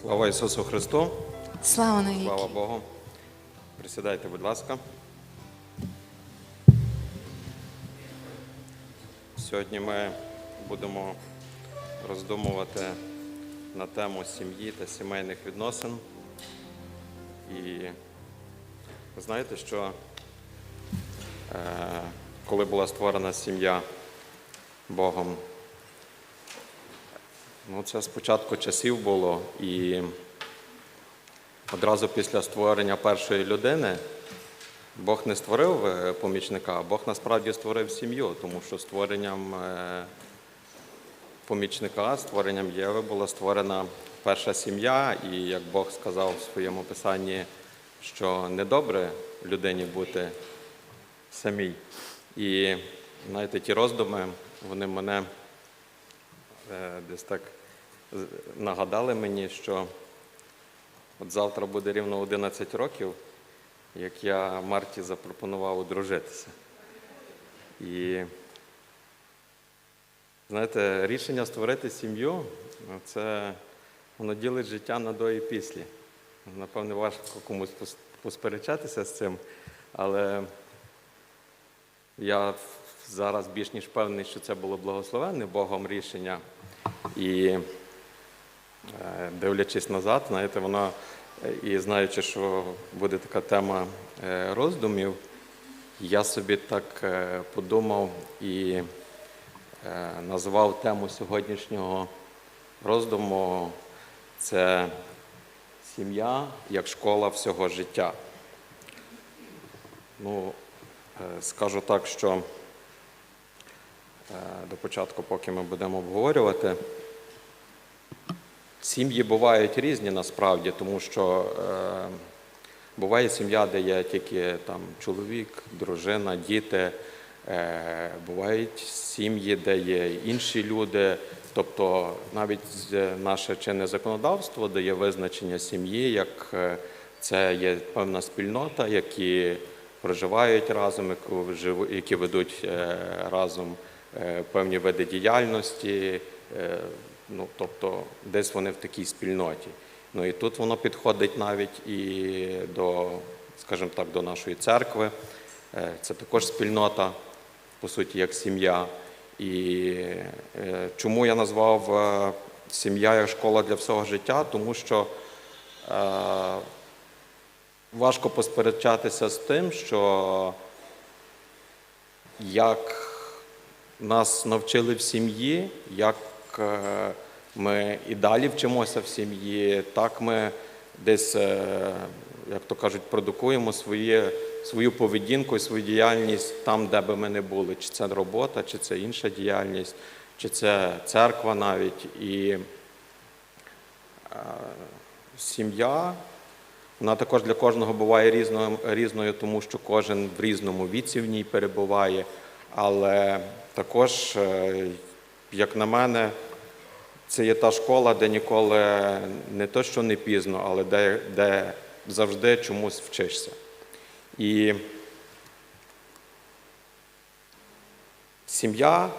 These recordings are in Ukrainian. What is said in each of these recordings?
Слава Ісусу Христу! Слава навіки. Слава Богу! Присідайте, будь ласка. Сьогодні ми будемо роздумувати на тему сім'ї та сімейних відносин. І ви знаєте, що е, коли була створена сім'я Богом, ну це спочатку часів було і одразу після створення першої людини Бог не створив е, помічника, Бог насправді створив сім'ю, тому що створенням е, помічника, створенням Єви була створена перша сім'я, і як Бог сказав в своєму писанні, що недобре людині бути самій. І знаєте, ті роздуми, вони мене десь так нагадали мені, що от завтра буде рівно 11 років, як я Марті запропонував одружитися. І знаєте, рішення створити сім'ю це воно ділить життя на до і після. Напевне, важко комусь пос- посперечатися з цим, але я зараз більш ніж певний, що це було благословенне Богом рішення. І е, дивлячись назад, знаєте, воно е, і знаючи, що буде така тема е, роздумів, я собі так подумав і назвав тему сьогоднішнього роздуму це сім'я як школа всього життя. Ну, скажу так, що до початку, поки ми будемо обговорювати, сім'ї бувають різні насправді, тому що е, буває сім'я, де є тільки там, чоловік, дружина, діти. Е, бувають сім'ї, де є інші люди. Тобто навіть наше чинне законодавство дає визначення сім'ї, як е, це є певна спільнота, які проживають разом, які ведуть е, разом е, певні види діяльності. е, Ну, тобто десь вони в такій спільноті. Ну і тут воно підходить навіть і до, скажімо так, до нашої церкви. Е, Це також спільнота, по суті, як сім'я. І е, чому я назвав е, сім'я як школа для всього життя? Тому що е, важко посперечатися з тим, що як нас навчили в сім'ї, як е, ми і далі вчимося в сім'ї, так ми десь, е, як то кажуть, продукуємо своє, свою поведінку і свою діяльність там, де би ми не були. Чи це робота, чи це інша діяльність, чи це церква навіть. І е, сім'я. Вона також для кожного буває різною, різною, тому що кожен в різному віці в ній перебуває. Але також, е, як на мене, це є та школа, де ніколи не то, що не пізно, але де, де завжди чомусь вчишся. І сім'я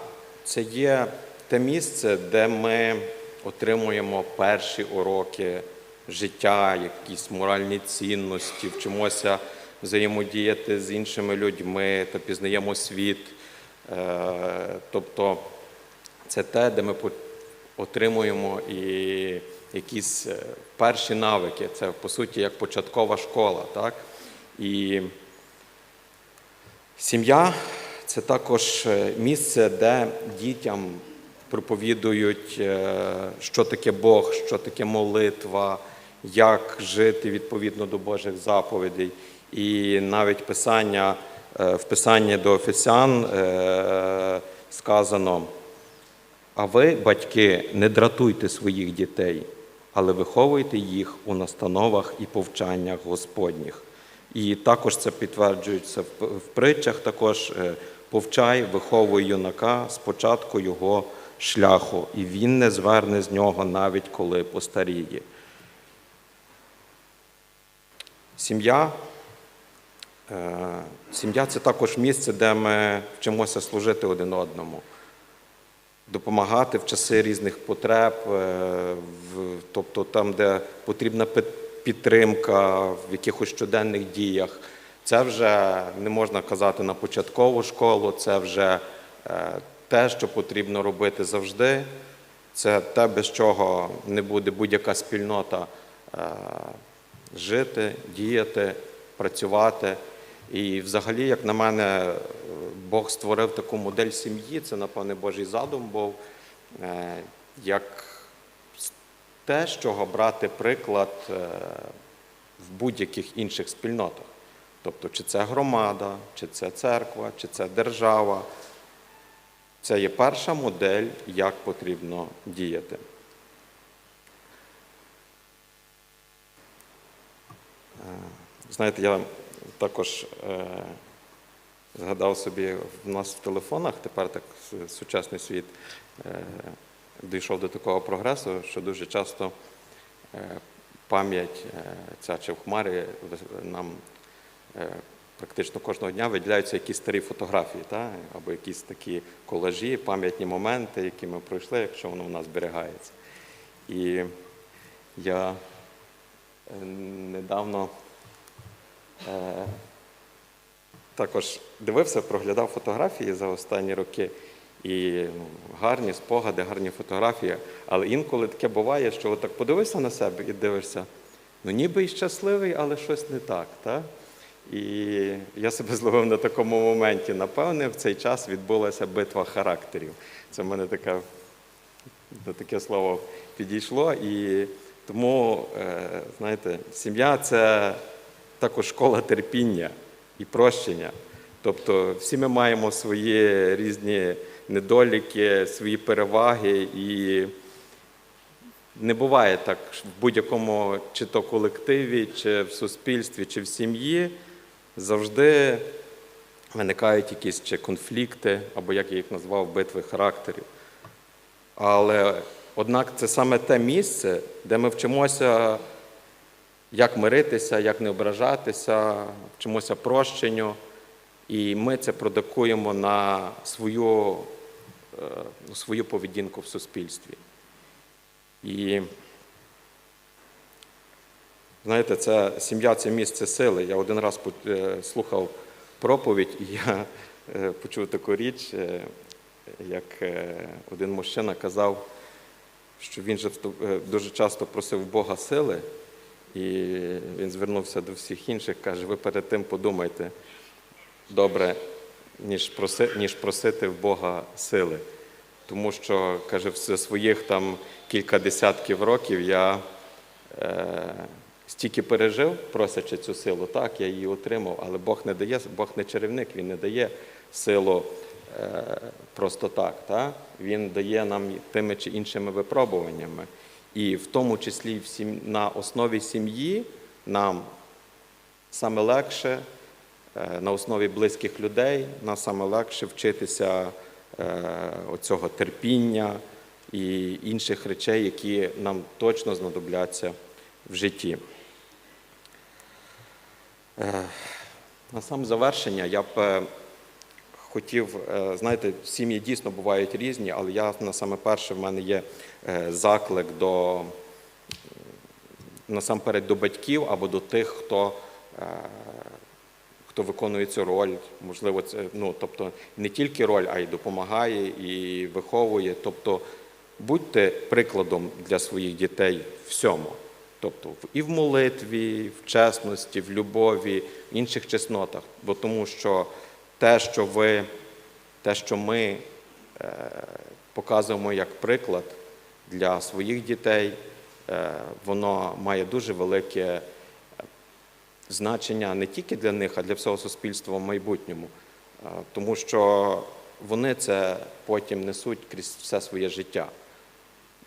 це є те місце, де ми отримуємо перші уроки життя, якісь моральні цінності, вчимося взаємодіяти з іншими людьми та пізнаємо світ. Е, Тобто це те, де ми отримуємо і якісь е, перші навики. Це по суті як початкова школа. Так? І Сім'я це також е, місце, де дітям проповідують, що таке Бог, що таке молитва, як жити відповідно до Божих заповідей. І навіть писання, в писанні до Офесян е, сказано: а ви, батьки, не дратуйте своїх дітей, але виховуйте їх у настановах і повчаннях Господніх. І також це підтверджується в, в притчах. Також е, повчай, виховуй юнака спочатку його шляху, і він не зверне з нього навіть коли постаріє. Сім'я. Е, Сім'я це також місце, де ми вчимося служити один одному. допомагати в часи різних потреб, е, тобто там, де потрібна підтримка в якихось щоденних діях. Це вже не можна казати на початкову школу, це вже е, те, що потрібно робити завжди. Це те, без чого не буде будь-яка спільнота жити, діяти, працювати. І взагалі, як на мене, е, Бог створив таку модель сім'ї, це, напевне, Божий задум був, е, як те, з чого брати приклад е, в будь-яких інших спільнотах. Тобто, чи це громада, чи це церква, чи це держава. Це є перша модель, як потрібно діяти. Знаєте, я також е, згадав собі, в нас в телефонах тепер так сучасний світ е, дійшов до такого прогресу, що дуже часто е, пам'ять ця чи в хмарі нам практично кожного дня виділяються якісь старі фотографії, та? або якісь такі колажі, пам'ятні моменти, які ми пройшли, якщо воно в нас зберігається. І я недавно також дивився, проглядав фотографії за останні роки. І ну, гарні спогади, гарні фотографії. Але інколи таке буває, що отак подивишся на себе і дивишся, ну ніби і щасливий, але щось не так. Та? І я себе зловив на такому моменті. Напевне, в цей час відбулася битва характерів. Це в мене така таке слово підійшло. І тому, е, знаєте, сім'я це також школа терпіння і прощення. Тобто всі ми маємо свої різні недоліки, свої переваги, і не буває так в будь-якому чи то колективі, чи в суспільстві, чи в сім'ї завжди виникають якісь чи конфлікти, або як я їх назвав, битви характерів. Але однак це саме те місце, де ми вчимося, як миритися, як не ображатися, вчимося прощенню, і ми це продукуємо на свою, е, свою поведінку в суспільстві. І знаєте, це сім'я це місце сили. Я один раз е, слухав проповідь, і я е, почув таку річ, як один мужчина казав, що він же дуже часто просив Бога сили, і він звернувся до всіх інших, каже: ви перед тим подумайте добре, ніж, проси, ніж просити в Бога сили. Тому що, каже, за своїх там кілька десятків років я е, стільки пережив, просячи цю силу, так, я її отримав, але Бог не дає, Бог не чарівник, Він не дає силу е, просто так. так. Він дає нам тими чи іншими випробуваннями. І в тому числі на основі сім'ї нам саме легше е, на основі близьких людей, нам саме легше вчитися е, оцього терпіння і інших речей, які нам точно знадобляться в житті. Е, На сам завершення я б хотів, е, знаєте, сім'ї дійсно бувають різні, але я на саме перше в мене є е, заклик до насамперед до батьків або до тих, хто, е, хто виконує цю роль. Можливо, це ну, тобто не тільки роль, а й допомагає і виховує. Тобто будьте прикладом для своїх дітей всьому. Тобто і в молитві, в чесності, в любові, в інших чеснотах. Бо тому що те, що ви, те, що ми е, показуємо як приклад для своїх дітей, е, воно має дуже велике е, значення не тільки для них, а для всього суспільства в майбутньому. Тому що вони це потім несуть крізь все своє життя.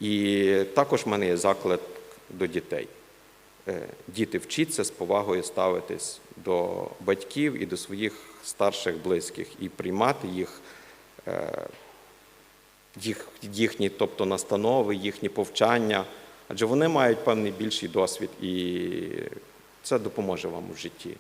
І також в мене є заклик до дітей. Діти вчіться з повагою ставитись до батьків і до своїх старших близьких і приймати їх, е, їх їхні, тобто настанови, їхні повчання, адже вони мають певний більший досвід, і це допоможе вам у житті.